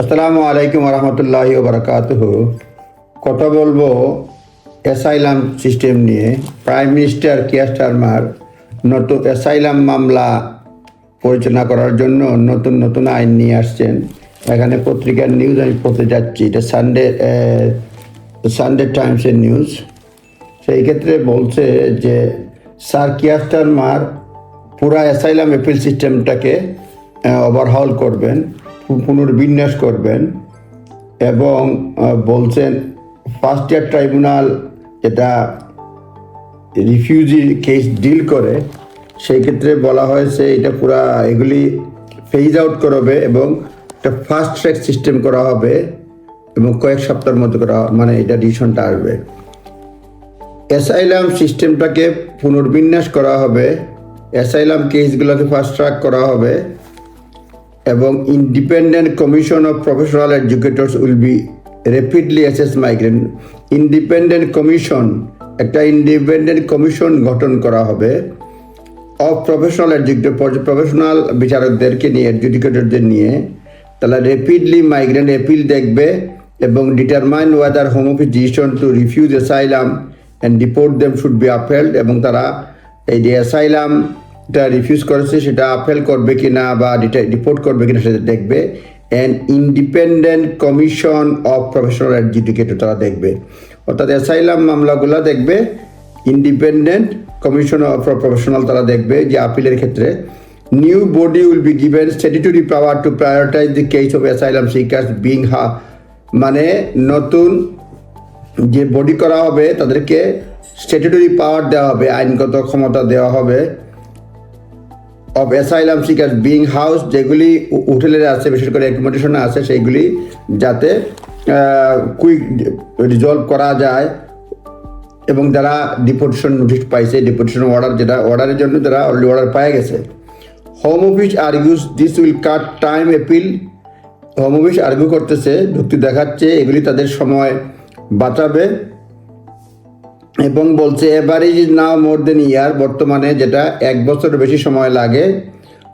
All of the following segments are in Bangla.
আসসালামু আলাইকুম রহমতুল্লাহ বারকাতুহ কথা বলব অ্যাসাইলাম সিস্টেম নিয়ে। প্রাইম মিনিস্টার কিয়ার স্টারমার নতুন অ্যাসাইলাম মামলা পরিচালনা করার জন্য নতুন নতুন আইন নিয়ে আসছেন। এখানে পত্রিকার নিউজ আমি পড়তে যাচ্ছি। এটা সানডে সানডে টাইমসের নিউজ। সেই ক্ষেত্রে বলছে যে, স্যার কিয়ার স্টারমার পুরা অ্যাসাইলাম অ্যাপিল সিস্টেমটাকে ওভারহল করবেন। পুনর্বিন্যাস করবেন এবং বলছেন ফার্স্ট ইয়ার ট্রাইব্যুনাল এটা রিফিউজি কেস ডিল করে, সেই ক্ষেত্রে বলা হয়েছে এটা পুরা এগুলি ফেজ আউট করাবে এবং একটা ফাস্ট ট্র্যাক সিস্টেম করা হবে এবং কয়েক সপ্তাহের মধ্যে করা মানে এটা ডিসিশনটা আসবে। অ্যাসাইলাম সিস্টেমটাকে পুনর্বিন্যাস করা হবে, অ্যাসাইলাম কেসগুলোকে ফাস্ট ট্র্যাক করা হবে এবং independent commission of professional educators will be rapidly assess migrant independent commission একটা ইন্ডিপেন্ডেন্ট কমিশন গঠন করা হবে অফ প্রফেশনাল এডুকেটর প্রফেশনাল বিচারকদেরকে নিয়ে এডুকেটরদের নিয়ে। তারা র্যাপিডলি মাইগ্রেন্ট অ্যাপিল দেখবে এবং determine whether home office decision to refuse asylum and deport them should be upheld এবং তারা এই যে অ্যাসাইলামটা রিফিউজ করেছে, সেটা আপহেল করবে কি না বা রিপোর্ট করবে কিনা সেটা দেখবে। And independent commission of professional educator তারা দেখবে। অর্থাৎ অ্যাসাইলাম মামলাগুলো দেখবে ইন্ডিপেন্ডেন্ট কমিশন অফ প্রফেশনাল তারা দেখবে যে আপিলের ক্ষেত্রে। New body will be given statutory power to prioritise the case of asylum seekers being হা মানে নতুন যে বডি করা হবে, তাদেরকে স্ট্যাটুটরি পাওয়ার দেওয়া হবে, আইনগত ক্ষমতা দেওয়া হবে। Of asylum seeker being house যেগুলি হোটেলের আছে, বিশেষ করে অ্যাকোমোডেশনে আছে, সেইগুলি যাতে কুইক রিজলভ করা যায় এবং যারা ডিপোজিশন নোটিশ পাইছে ডিপোজিশন অর্ডার যেটা অর্ডারের জন্য যারা অলরেডি অর্ডার পায় গেছে। Home office argues this will cut time appeal home office argue করতেছে, যুক্তি দেখাচ্ছে, এগুলি তাদের সময় বাঁচাবে। এবং বলছে এভারেজ ইজ নাও মোর দেন ইয়ার, বর্তমানে যেটা এক বছরের বেশি সময় লাগে।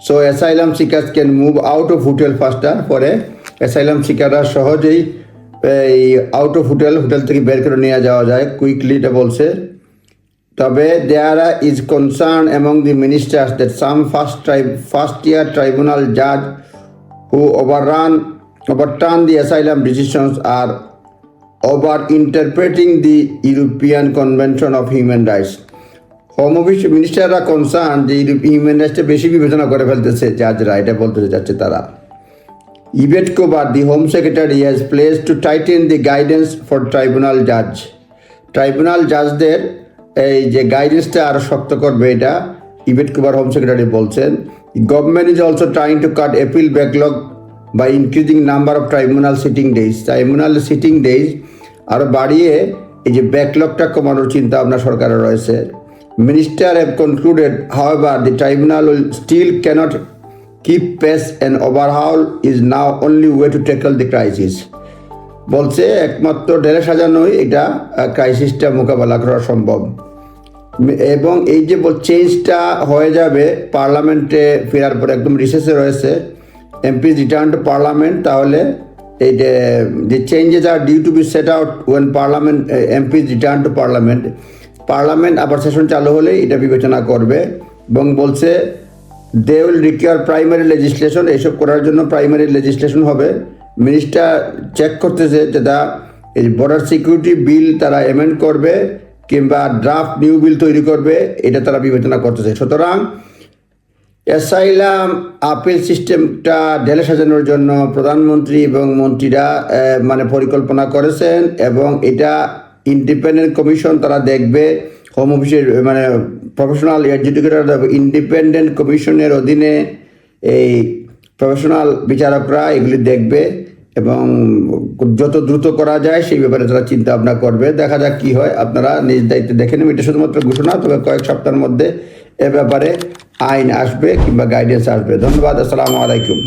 So asylum seekers can move out of hotel faster পরে অ্যাসাইলাম সিকাররা সহজেই, এই আউট অফ হোটেল হোটেল থেকে বের করে নিয়ে যাওয়া যায় কুইকলি এটা বলছে। তবে there is concern among the ministers that some first try first year tribunal জাজ who overrun overturn the asylum decisions are over interpreting the European Convention of Human Rights. Home office মিনিস্টাররা concern যে হিউম্যান রাইটসটা বেশি বিবেচনা করে ফেলতেছে জাজরা এটা বলতে যাচ্ছে তারা Yvette Cooper the home secretary has place to tighten the guidance for tribunal জাজ ট্রাইব্যুনাল জাজদের এই যে গাইডেন্সটা আরও শক্ত করবে এটা ইভেট কুমার হোম সেক্রেটারি বলছেন government is also trying to cut appeal backlog by increasing number of tribunal sitting days tribunal sitting days আরও বাড়িয়ে এই যে ব্যাকলগটা কমানোর চিন্তা ভাবনা সরকারের রয়েছে। Minister have concluded however the tribunal will still cannot keep pace and overhaul is now only way to tackle the crisis বলছে একমাত্র ঢেলে সাজানোই এটা ক্রাইসিসটা মোকাবেলা করা সম্ভব। এবং এই যে চেঞ্জটা হয়ে যাবে পার্লামেন্টে ফেরার পর একদম রিসেসে রয়েছে। এমপি রিটার্ন টু পার্লামেন্ট তাহলে এই যে changes are due to be set out when parliament MP return to parliament parliament আবার সেশন চালু হলে এটা বিবেচনা করবে এবং বলছে they will require primary legislation এইসব করার জন্য প্রাইমারি লেজিসলেশন হবে। মিনিস্টার চেক করতেছে যেটা এই বর্ডার সিকিউরিটি বিল তারা এমেন্ড করবে কিংবা ড্রাফট নিউ বিল তৈরি করবে, এটা তারা বিবেচনা করতেছে। সুতরাং অ্যাসাইলাম আপিল সিস্টেমটা ঢেলে সাজানোর জন্য প্রধানমন্ত্রী এবং মন্ত্রীরা মানে পরিকল্পনা করেছেন এবং এটা ইন্ডিপেন্ডেন্ট কমিশন তারা দেখবে হোম অফিসের মানে প্রফেশনাল এডুকেটর ইন্ডিপেন্ডেন্ট কমিশনের অধীনে এই প্রফেশনাল বিচারকরা এগুলি দেখবে এবং যত দ্রুত করা যায় সেই ব্যাপারে তারা চিন্তা ভাবনা করবে। দেখা যাক কি হয়। আপনারা নিজ দায়িত্বে দেখে নেবেন। এটা শুধুমাত্র ঘোষণা, তবে কয়েক সপ্তাহের মধ্যে এ ব্যাপারে আইন আসবে কিংবা গাইডেন্স আসবে। ধন্যবাদ আসসালামু আলাইকুম।